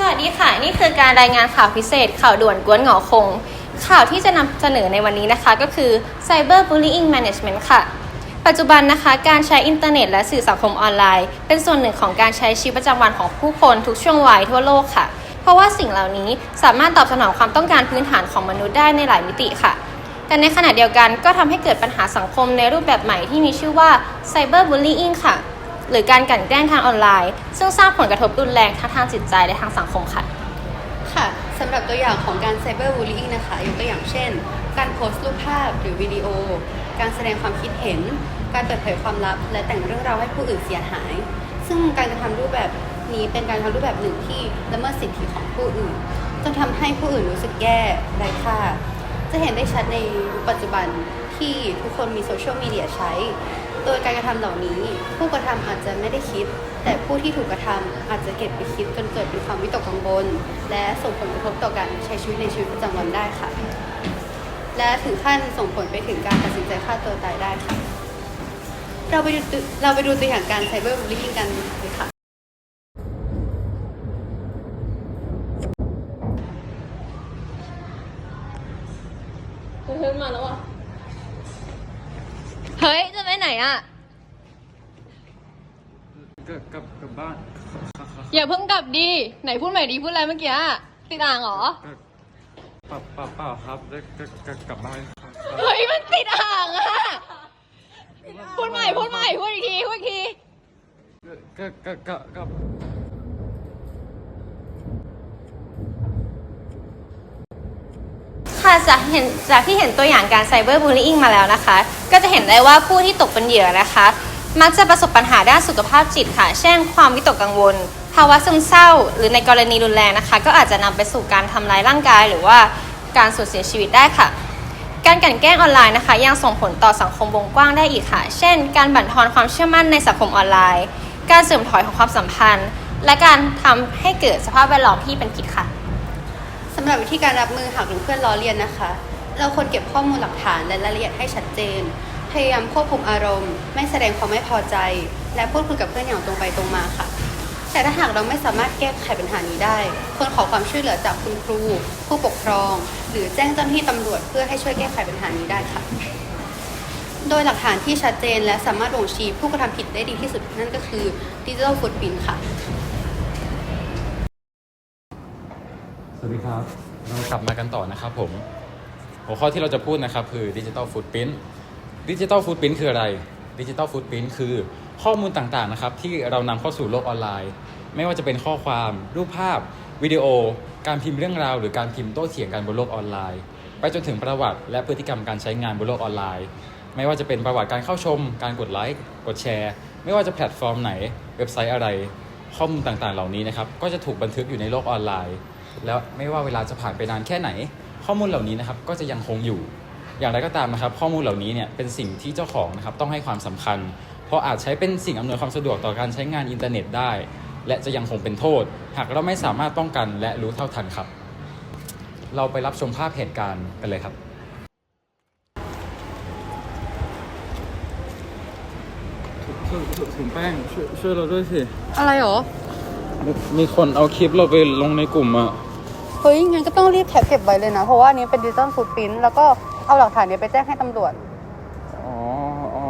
สวัสดีค่ะ นี่คือการรายงานข่าวพิเศษ ข่าวด่วนกวนหงอคง ข่าวที่จะนำเสนอในวันนี้นะคะก็คือ Cyber Bullying Management ค่ะ ปัจจุบันนะคะ การใช้อินเทอร์เน็ตและสื่อสังคมออนไลน์ เป็นส่วนหนึ่งของการใช้ชีวิตประจำวันของผู้คนทุกช่วงวัยทั่วโลกค่ะ เพราะว่าสิ่งเหล่านี้สามารถตอบสนองความต้องการพื้นฐานของมนุษย์ได้ในหลายมิติค่ะ แต่ในขณะเดียวกันก็ทำให้เกิดปัญหาสังคมในรูปแบบใหม่ที่มีชื่อว่า Cyber Bullying ค่ะ หรือการกลั่นแกล้งทางออนไลน์ ซึ่งสร้างผลกระทบรุนแรงทั้งทางจิตใจและทางสังคมค่ะ ค่ะสำหรับตัวอย่างของการไซเบอร์บูล y ิ n นะคะยกตัวอย่างเช่น การโพสต์รูปภาพหรือวิดีโอ การแสดงความคิดเห็น การเปิดเผยความลับ และแต่งเรื่องราวให้ผู้อื่นเสียหาย ซึ่งการกระทำรูปแบบนี้เป็นการทำรูปแบบหนึ่งที่ละเมิดสิทธิของผู้อื่นจนทำให้ผู้อื่นรู้สึกแย่ไร้ค่าจะเห็นได้ชัดในยุคปัจจุบันที่ทุกคนมีโซเชียลมีเดียใช้ โดยการกระทำเหล่านี้ ผู้กระทำอาจจะไม่ได้คิด แต่ผู้ที่ถูกกระทำอาจจะเก็บไปคิดจนเกิดเป็นความวิตกกังวลและส่งผลกระทบต่อการใช้ชีวิตในชีวิตประจำวันได้ค่ะ และถึงขั้นส่งผลไปถึงการตัดสินใจฆ่าตัวตายได้ค่ะ เราไปดูตัวเราไปดูตัวอย่างการไซเบอร์บูล y ิ n กันเลยค่ะเฮ้ยมาแล้วอะ เฮ้ยจะ ไปไหนอะกลับกลับกลับบ้านครับครับอย่าเพิ่งกลับดีไหนพูดใหม่ดีพูดอะไรเมื่อกี้อะติดอ่างเหรอก็เปล่าเปล่าเปล่าครับแล้วก็ก็กลับบ้านครับเฮ้ยมันติดอ่างอะพูดใหม่พูดใหม่พูดอีกทีพูดอีกทีก็ก็ก็ก็ ค่ะจากเห็นจากที่เห็นตัวอย่างการไซเบอร์บูล y i n g มาแล้วนะคะ ก็จะเห็นได้ว่าผู้ที่ตกเป็นเหยื่อนะคะ มักจะประสบปัญหาด้านสุขภาพจิตค่ะ เช่น ความวิตกกังวล ภาวะซึมเศร้า หรือในกรณีรุนแรงนะคะ ก็อาจจะนำไปสู่การทำร้ายร่างกาย หรือว่าการสูญเสียชีวิตได้ค่ะ การกลั่นแกล้งออนไลน์นะคะ ยังส่งผลต่อสังคมวงกว้างได้อีกค่ะ เช่น การบั่นทอนความเชื่อมั่นในสังคมออนไลน์ การเสื่อมถอยของความสัมพันธ์ และการทำให้เกิดสภาพแวดล้อมที่เป็นพิษค่ะำหรับวิธีการรับมือหากหลงเพื่อนล้อเลียนนะคะ เราควรเก็บข้อมูลหลักฐานและรายละเอียดให้ชัดเจน พยายามควบคุมอารมณ์ ไม่แสดงความไม่พอใจ และพูดคุยกับเพื่อนอย่างตรงไปตรงมาค่ะ แต่ถ้าหากเราไม่สามารถแก้ไขปัญหานี้ได้ ควรขอความช่วยเหลือจากคุณครู ผู้ปกครอง หรือแจ้งเจ้าหน้าที่ตำรวจเพื่อให้ช่วยแก้ไขปัญหานี้ได้ค่ะ โดยหลักฐานที่ชัดเจนและสามารถบ่งชี้ผู้กระทำผิดได้ดีที่สุดนั่นก็คือดิจิทัลฟุตปินค่ะ วัสดีครับ เรากลับมากันต่อนะครับผม หัวข้อที่เราจะพูดนะครับคือดิจิ t a ลฟูดพิ้นดิจิ t a ลฟูดพิ้นคืออะไรดิจิ t a ลฟูดพิ้นคือข้อมูลต่างๆนะครับที่เรานำเข้าสู่โลกออนไลน์ ไม่ว่าจะเป็นข้อความ รูปภาพ วิดีโอ การพิมพ์เรื่องราว หรือการพิมพ์โต้เถียงกันบนโลกออนไลน์ ไปจนถึงประวัติ และพฤติกรรมการใช้งานบนโลกออนไลน์ ไม่ว่าจะเป็นประวัติการเข้าชม การกดไลค์กดแชร์ ไม่ว่าจะแพลตฟอร์มไหน เว็บไซต์อะไร ข้อมูลต่างๆ เหล่านี้นะครับก็จะถูกบันทึกอยู่ในโลกออนไลน์ แล้วไม่ว่าเวลาจะผ่านไปนานแค่ไหน ข้อมูลเหล่านี้นะครับก็จะยังคงอยู่ อย่างไรก็ตามนะครับ ข้อมูลเหล่านี้เนี่ยเป็นสิ่งที่เจ้าของนะครับต้องให้ความสำคัญ เพราะอาจใช้เป็นสิ่งอำนวยความสะดวกต่อการใช้งานอินเทอร์เน็ตได้ และจะยังคงเป็นโทษ หากเราไม่สามารถป้องกันและรู้เท่าทันครับ เราไปรับชมภาพเหตุการณ์กันเลยครับถุงแป้งช่วยช่วยเราด้วยสิ อะไรหรอ มีคนเอาคลิปเราไปลงในกลุ่มอะเฮ้ยงั้นก็ต้องรีบแคปเก็บไว้เลยนะ เพราะว่าอันนี้เป็นดิจิตอลฟุตพิ้นแล้วก็เอาหลักฐานเนี้ยไปแจ้งให้ตำรวจ อ๋ออ๋อ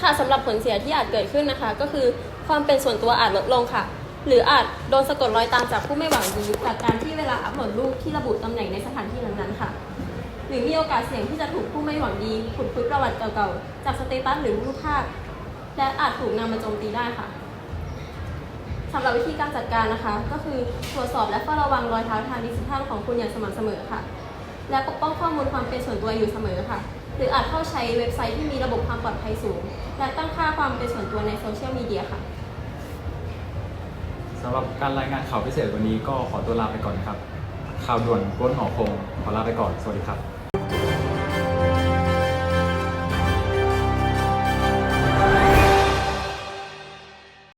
ค่ะสำหรับผลเสียที่อาจเกิดขึ้นนะคะ ก็คือความเป็นส่วนตัวอาจลดลงค่ะ หรืออาจโดนสะกดรอยตามจากผู้ไม่หวังดีจากการที่เวลาอัปโหลดรูปที่ระบุตำแหน่งในสถานที่นั้นๆค่ะ หรือมีโอกาสเสี่ยงที่จะถูกผู้ไม่หวังดีขุดคุยประวัติเก่าๆจากสเตตัสหรือรูปภาพและอาจถูกนำมาโจมตีได้ค่ะำหรับวิธีการจัดการนะคะ ก็คือตรวจสอบและเฝ้าระวังรอยเท้าทางดิจิทัลของคุณอย่างสม่ำเสมอค่ะ และปกป้องข้อมูลความเป็นส่วนตัวอยู่เสมอค่ะ หรืออาจเข้าใช้เว็บไซต์ที่มีระบบความปลอดภัยสูง และตั้งค่าความเป็นส่วนตัวในโซเชียลมีเดียค่ะสำหรับการรายงานข่าวพิเศษวันนี้ก็ขอตัวลาไปก่อนนะครับ ข่าวด่วนก้นหอคงขอลาไปก่อน สวัสดีครับ